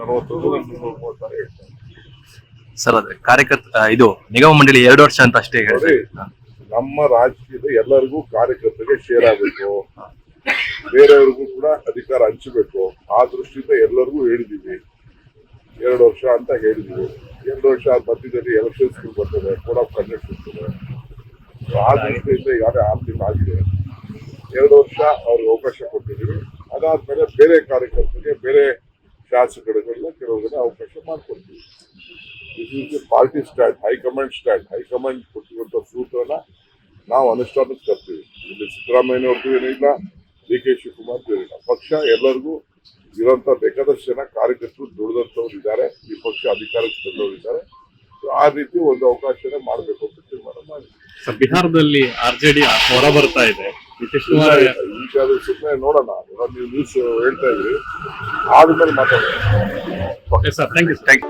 ನಲವತ್ತೊಂದು ಮುನ್ನೂರ ಮೂವತ್ತಾರು ಹೇಳ್ತಾರೆ ಸರ್ ಅದೇ ಕಾರ್ಯಕರ್ತ ಇದು ನಿಗಮ ಮಂಡಳಿ ಎರಡು ವರ್ಷ ಅಂತ ಅಷ್ಟೇ ಹೇಳಿ ನಮ್ಮ ರಾಜ್ಯದ ಎಲ್ಲರಿಗೂ ಕಾರ್ಯಕರ್ತರಿಗೆ ಶೇರ್ ಆಗಬೇಕು. ಬೇರೆಯವ್ರಿಗೂ ಕೂಡ ಅಧಿಕಾರ ಹಂಚಬೇಕು. ಆ ದೃಷ್ಟಿಯಿಂದ ಎಲ್ಲರಿಗೂ ಹೇಳಿದೀವಿ. ಎರಡು ವರ್ಷ ಅಂತ ಹೇಳಿದೀವಿ. ಎರಡು ವರ್ಷ ಮಧ್ಯದಲ್ಲಿ ಎಲೆಕ್ಷನ್ಸ್ ಬರ್ತದೆ ಕೋಡ್ ಆಫ್ ಕಂಡಕ್ಟ್ ಇರ್ತದೆ. ಆ ದೃಷ್ಟಿಯಿಂದ ಯಾರೇ ತಿಂಗಳು ಆಗಿದೆ. ಎರಡು ವರ್ಷ ಅವ್ರಿಗೆ ಅವಕಾಶ ಕೊಟ್ಟಿದ್ದೀವಿ. ಅದಾದ್ಮೇಲೆ ಬೇರೆ ಕಾರ್ಯಕರ್ತರಿಗೆ ಬೇರೆ ಶಾಸಕರುಗಳನ್ನ ಕೆಲವರಿಗೆ ಅವಕಾಶ ಮಾಡಿಕೊಡ್ತೀವಿ. This is the party stand high command stand high command ಕೊಟ್ಟಿರುವಂಥ ಸೂತ್ರನ ನಾವು ಅನುಷ್ಠಾನಕ್ಕೆ ತರ್ತೀವಿ. ಇಲ್ಲಿ ಸಿದ್ದರಾಮಯ್ಯನವ್ರದ್ದು ಏನಿಲ್ಲ ಡಿ ಕೆ ಶಿವಕುಮಾರ್ ಏನಿಲ್ಲ ಪಕ್ಷ ಎಲ್ಲರಿಗೂ ಇರುವಂತ ಬೇಕಾದಷ್ಟು ಜನ ಕಾರ್ಯಕರ್ತರು ದುಡಿದಂಥವ್ರು ಇದ್ದಾರೆ. ಈ ಪಕ್ಷ ಅಧಿಕಾರಕ್ಕೆ ತಂದವರು ಇದ್ದಾರೆ. ಆ ರೀತಿ ಒಂದು ಅವಕಾಶನೇ ಮಾಡಬೇಕು ಅಂತ ತೀರ್ಮಾನ ಮಾಡಿ ಬಿಹಾರದಲ್ಲಿ ಆರ್ಜೆಡಿ ಹೊರ ಬರ್ತಾ ಇದೆ. ಈಗ ಅದು ಸುಮ್ಮನೆ ನೋಡೋಣ. ನೀವು ನ್ಯೂಸ್ ಹೇಳ್ತಾ ಇದ್ರಿ. ಆದ್ಮೇಲೆ ಮಾತಾಡೋಣ okay sir thank you thank